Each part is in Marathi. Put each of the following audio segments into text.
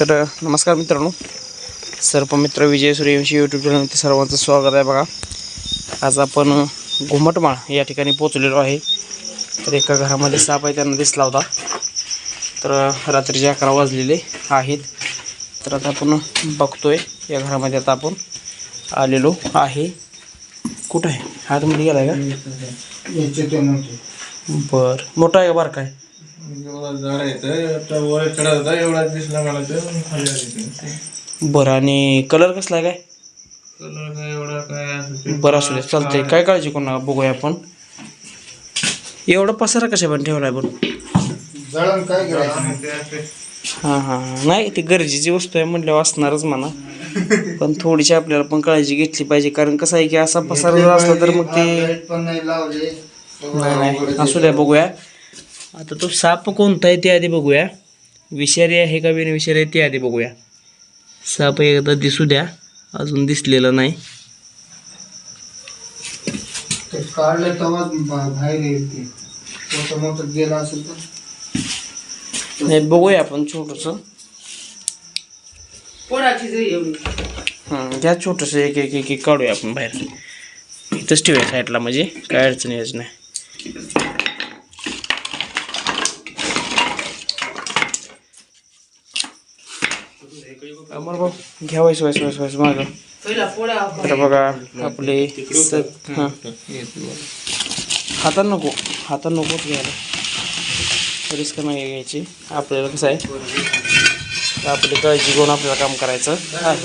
तर नमस्कार मित्रांनो. सर्पमित्र विजय सूर्यवंशी यूट्यूब चॅनलमध्ये सर्वांचं स्वागत आहे बघा. आज आपण घुमटमाळ या ठिकाणी पोचलेलो आहे. तर एका घरामध्ये साप आहे त्यांना दिसला होता. तर रात्रीचे अकरा वाजलेले आहेत. तर आता आपण बघतोय या घरामध्ये आता आपण आलेलो आहे. कुठं आहे? आतमध्ये गेला आहे का बरं. मोठा आहे का बारका आहे? झाड आहे आता वर चढत होता एवढा दिसला मला तर खाली आली ते. बरं आणि कलर कसला आहे काय? कलर काय एवढा काय असं ते बरं असू दे चालतंय. काय काळजी करू नका बघूया आपण. एवढा पसारा कशा पण ठेवलाय पण जळण काय करायचं? ते असे. हां हां. हां नाही ती गरजेची वस्तू आहे म्हटल्यावर असणारच म्हणा. पण थोडीशी आपल्याला पण काळजी घेतली पाहिजे कारण कसं आहे की असा पसारा जर असला तर मग ते लाइट पण नाही लावले. नाही नाही. असू द्या बघूया. आता तो साप कोणता आहे ते आधी बघूया. विषारी आहे का बिनविषारी आहे ते आधी बघूया. साप एकदा दिसू द्या. अजून दिसलेला नाही. ते काढलं तेव्हाच बाहेर मोठं गेला असेल तर. नाही बघूया आपण छोटंसं. हां घ्या छोटंसं एक एक एक एक काढूया आपण बाहेर. इथंच ठेवूया साईडला म्हणजे. काय अडचण यायची नाही. अमर भाऊ घ्या वाईस वाईस वाईस वाईस मागं तर बघा आपले हां. हातात नको हातात नकोच घ्यायला. रिस्क नाही घ्यायची. आपल्याला कसं आहे? आपली काळजी घेऊन आपल्याला काम करायचं. आहे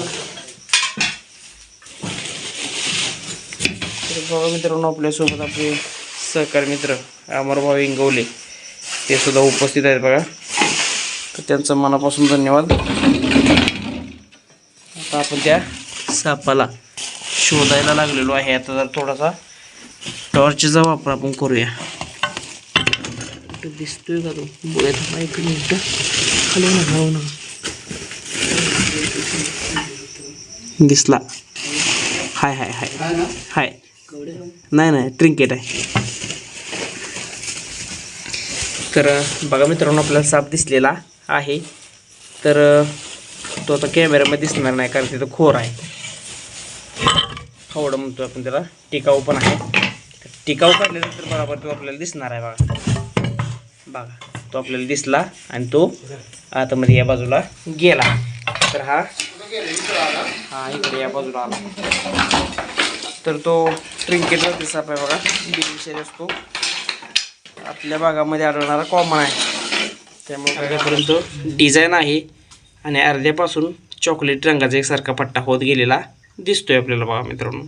तर बघा मित्रांनो आपल्यासोबत आपले सहकारी मित्र अमरभाऊ इंगवले ते सुद्धा उपस्थित आहेत बघा. तर त्यांचं मनापासून धन्यवाद. आता आपण त्या सापाला शोधायला लागलेलो आहे. आता जर थोडासा टॉर्चचा वापर आपण करूया. दिसतोय का तो? एक मिनिट. हलवू नका हलवू नका दिसला. हाय हाय हाय. ना? हाय. नाही नाही ट्रिंकेट आहे. तर बघा मित्रांनो आपल्याला साप दिसलेला आहे. तर तो आता कॅमेऱ्यामध्ये दिसणार नाही कारण तिथं खोर आहे. फावडं म्हणतो आपण त्याला. टिकाऊ पण आहे. टिकाऊ काढल्यानंतर बरोबर तो आपल्याला दिसणार आहे बघा. बघा तो आपल्याला दिसला आणि तो आतमध्ये या बाजूला गेला. तर हा हा इकडे या बाजूला आला. तर तो ट्रिंकेटला साप आहे बघा. बिनविषारी असतो. आपल्या भागामध्ये आढळणारा कॉमन आहे. त्यामुळे काय डिझाईन आहे. आणि अर्ध्यापासून चॉकलेट रंगाचा एकसारखा पट्टा होत गेलेला दिसतोय आपल्याला बघा मित्रांनो.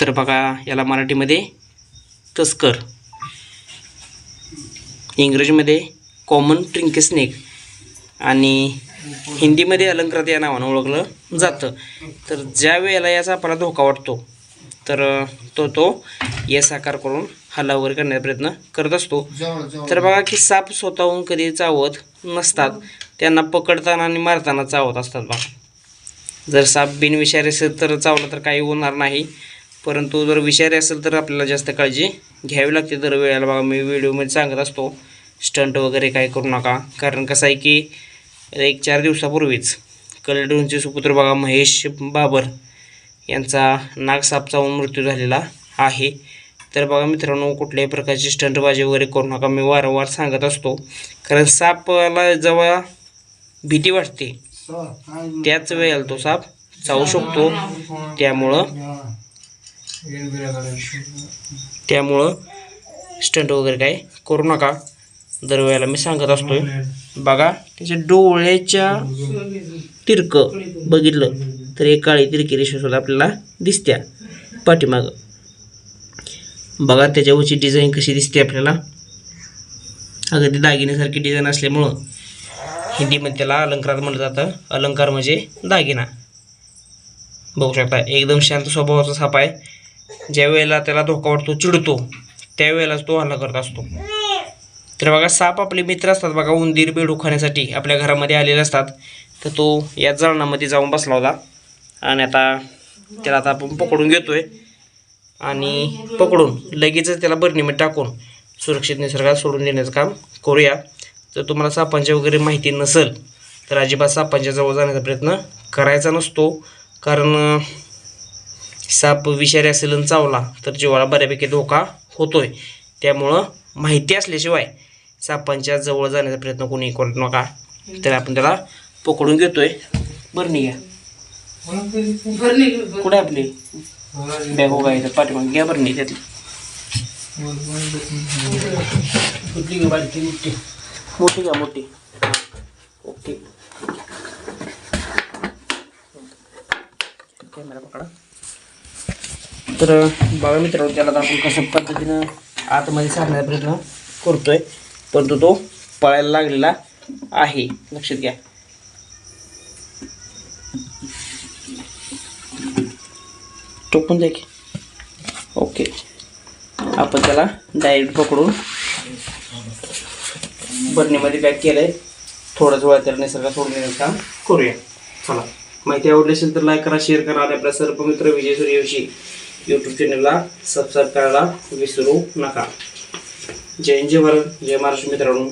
तर बघा याला मराठीमध्ये तस्कर. इंग्रजीमध्ये कॉमन ट्रिंके स्नेक आणि हिंदीमध्ये अलंकृत या नावानं ओळखलं जातं. तर ज्या वेळेला याचा आपल्याला धोका वाटतो तर तो तो यस आकार करून हल्ला वगैरे करण्याचा प्रयत्न करत असतो. तर बघा की साप स्वतःहून कधी चावत नसतात. त्यांना पकडताना आणि मारताना चावत असतात बघा. जर साप बिनविषारी असेल तर चावलं तर काही होणार नाही. परंतु जर विषारी असेल तर आपल्याला जास्त काळजी घ्यावी लागते. दर वेळेला बघा मी व्हिडिओमध्ये सांगत असतो. स्टंट वगैरे काय करू नका. कारण कसं आहे की एक चार दिवसापूर्वीच कलडूनचे सुपुत्र बघा महेश बाबर यांचा नाग मृत्यू झालेला आहे. तर बघा मित्रांनो कुठल्याही प्रकारची स्टंटबाजी वगैरे करू नका. मी वारंवार सांगत असतो कारण सापाला जेव्हा भीती वाटते त्याच वेळेला तो साप चावू शकतो. त्यामुळं त्यामुळं स्टंट वगैरे काय करू नका. दरवेळेला मी सांगत असतोय. बघा त्याच्या डोळ्याच्या तिरकं बघितलं. तर एक काळी तिरकी रेषासुद्धा आपल्याला दिसत्या. पाठीमागं. बघा त्याच्यावरची डिझाईन कशी दिसते आपल्याला. अगदी दागिन्यासारखी डिझाईन असल्यामुळं हिंदीमध्ये त्याला अलंकारात म्हटलं जातं. अलंकार म्हणजे दागिना. बघू शकता एकदम शांत स्वभावाचा साप आहे. ज्या वेळेला त्याला धोका वाटतो चिडतो त्यावेळेलाच तो हल्ला करत असतो. तर बघा साप आपले मित्र असतात बघा उंदीर बेडू खाण्यासाठी आपल्या घरामध्ये आलेले असतात. तर तो या जळणामध्ये जाऊन बसला होता. आणि आता त्याला आता आपण पकडून घेतोय. आणि पकडून लगेचच त्याला बरणीमध्ये टाकून सुरक्षित निसर्गात सोडून देण्याचं काम करूया. जर तुम्हाला सापांची वगैरे माहिती नसेल तर अजिबात सापांच्या जवळ जाण्याचा प्रयत्न करायचा नसतो. कारण साप विषारी असेल आणि चावला तर जीवाला बऱ्यापैकी धोका होतोय. त्यामुळं माहिती असल्याशिवाय सापांच्या जवळ जाण्याचा प्रयत्न कोणी करू नका. तर आपण त्याला पकडून घेतोय. बरं घ्या. कुठे आपली? बॅग काय पाठीमाग. घ्या बरं नाही त्यातली. कुठली घ्या बारकी मोठी. मोठी घ्या मोठी. ओके. कॅमेरा पकडा. तर बघा मित्रांनो त्याला आपण कसं पद्धतीनं आतमध्ये साधण्याचा प्रयत्न करतोय. परंतु तो पळायला लागलेला आहे. लक्षात घ्या. टोकून द्या की. ओके. आपण त्याला डायरेक्ट पकडून बरणीमध्ये पॅक केलंय. थोडंच वेळा त्याला निसर्गात सोडून देण्याचं काम करूया. चला. माहिती आवडली असेल तर लाईक करा शेअर करा आणि आपल्या सर्व मित्र विजय सूर्यवंशी यूट्यूब चॅनलला सबस्क्राईब करायला विसरू नका. जय हिंद, जय भारत जय महाराष्ट्र मित्रांनो.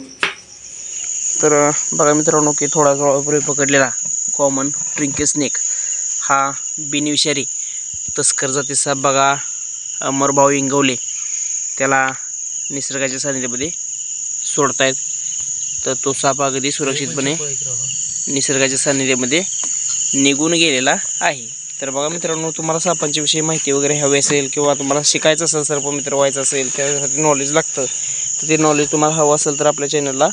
तर बघा मित्रांनो की थोडा वेळापूर्वी पकडलेला कॉमन ट्रिंके स्नेक हा बिनविषारी तस्कर जातीचा बघा अमरभाऊ इंगवले. त्याला निसर्गाच्या सानिध्यामध्ये सोडतायत. तर तो साप अगदी सुरक्षितपणे निसर्गाच्या सानिध्यामध्ये निघून गेलेला आहे. तर बघा मित्रांनो तुम्हाला सापांच्याविषयी माहिती वगैरे हवी असेल किंवा तुम्हाला शिकायचं असेल सर्पमित्र व्हायचं असेल त्यासाठी नॉलेज लागतं तर ते नॉलेज तुम्हाला हवं असेल तर आपल्या चॅनलला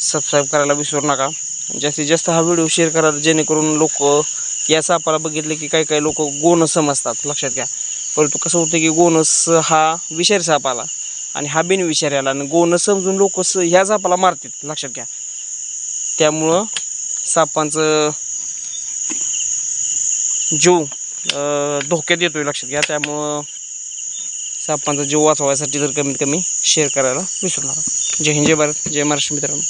सबस्क्राईब करायला विसरू नका. जास्तीत जास्त हा व्हिडिओ शेअर करा जेणेकरून लोक या सापाला बघितलं की काही काही लोक गोनस समजतात लक्षात घ्या. परंतु कसं होतं की गोनस हा विषारी साप आला आणि हा बिनविषारी आला आणि गोनस समजून लोक स ह्या सापाला मारतात लक्षात घ्या. त्यामुळं सापांचं जीव धोक्यात धोक्यात येतोय लक्षात घ्या. त्यामुळं सापांचा जीव वाचवायसाठी जर कमीत कमी शेअर करायला विसरू नका. जय हिंद जय भारत जय महाराष्ट्र मित्रांनो.